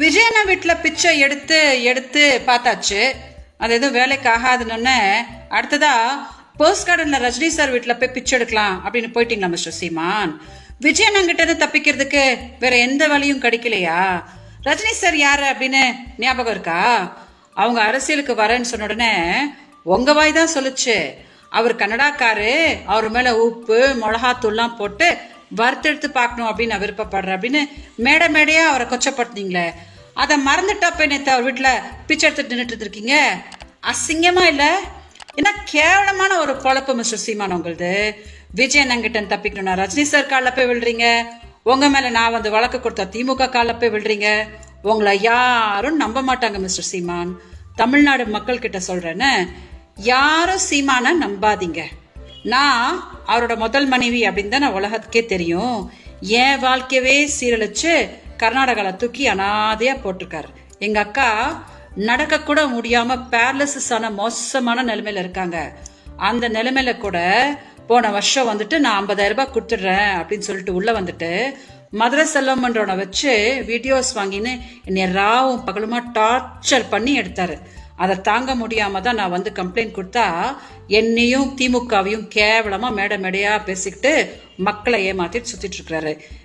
விஜயனை வீட்டில் பிச்சை எடுத்து எடுத்து பார்த்தாச்சு. அது எதுவும் வேலைக்கு ஆகாதுன்னு அடுத்ததா போஸ்ட் கார்டனில் ரஜினி சார் வீட்டில் போய் பிச்சை எடுக்கலாம் அப்படின்னு போயிட்டீங்களா மிஸ்டர் சீமான்? விஜயண்ணங்கிட்ட இருந்து தப்பிக்கிறதுக்கு வேற எந்த வழியும் கிடைக்கலையா? ரஜினி சார் யாரு அப்படின்னு ஞாபகம் இருக்கா? அவங்க அரசியலுக்கு வரேன்னு சொன்ன உடனே உங்க வாய் தான் சொல்லுச்சு. அவர் கன்னடாக்காரு அவர் மேல உப்பு மிளகாத்தூள்லாம் போட்டு வறுத்தெடுத்து பார்க்கணும் அப்படின்னு நான் விருப்பப்படுறேன் அப்படின்னு மேடை மேடையா அவரை கொச்சப்படுத்தினீங்களே. அதை மறந்துட்டப்ப நேற்று அவர் வீட்டில் பிச்சை எடுத்துட்டு நின்றுட்டு இருக்கீங்க அசிங்கமா இல்லை? என்ன கேவலமான ஒரு பொழப்பு மிஸ்டர் சீமான் உங்களுது விஜய் அண்ணங்கிட்ட தப்பிக்கணும்னா ரஜினி சார் காலில் போய் விழுறீங்க. உங்க மேல நான் வந்து வழக்கு கொடுத்த திமுக காலில் போய் விழுறீங்க. உங்களை யாரும் நம்ப மாட்டாங்க மிஸ்டர் சீமான். தமிழ்நாடு மக்கள் கிட்ட சொல்றேன்னு யாரும் சீமான நம்பாதீங்க. நான் அவரோட முதல் மனைவி அப்படின்னு தான் நான் உலகத்துக்கே தெரியும். என் வாழ்க்கையவே சீரழிச்சு கர்நாடகாவில் தூக்கி அனாதையாக போட்டிருக்காரு. எங்கள் அக்கா நடக்கக்கூட முடியாமல் முடியாம ஆன மோசமான நிலைமையில் இருக்காங்க. அந்த நிலைமையில கூட போன வருஷம் வந்துட்டு நான் ஐம்பதாயிரம் ரூபாய் கொடுத்துட்றேன் அப்படின்னு சொல்லிட்டு உள்ளே வந்துட்டு மதுரை செல்வமன்றவனை வச்சு வீடியோஸ் வாங்கின்னு என்னை ராவும் பகலுமா டார்ச்சர் பண்ணி எடுத்தாரு. அதை தாங்க முடியாம தான் நான் வந்து கம்ப்ளைண்ட் கொடுத்தா என்னையும் திமுகவையும் கேவலமாக மேடை மேடையாக பேசிக்கிட்டு மக்களை ஏமாத்திட்டு சுற்றிட்டு இருக்கிறாரு.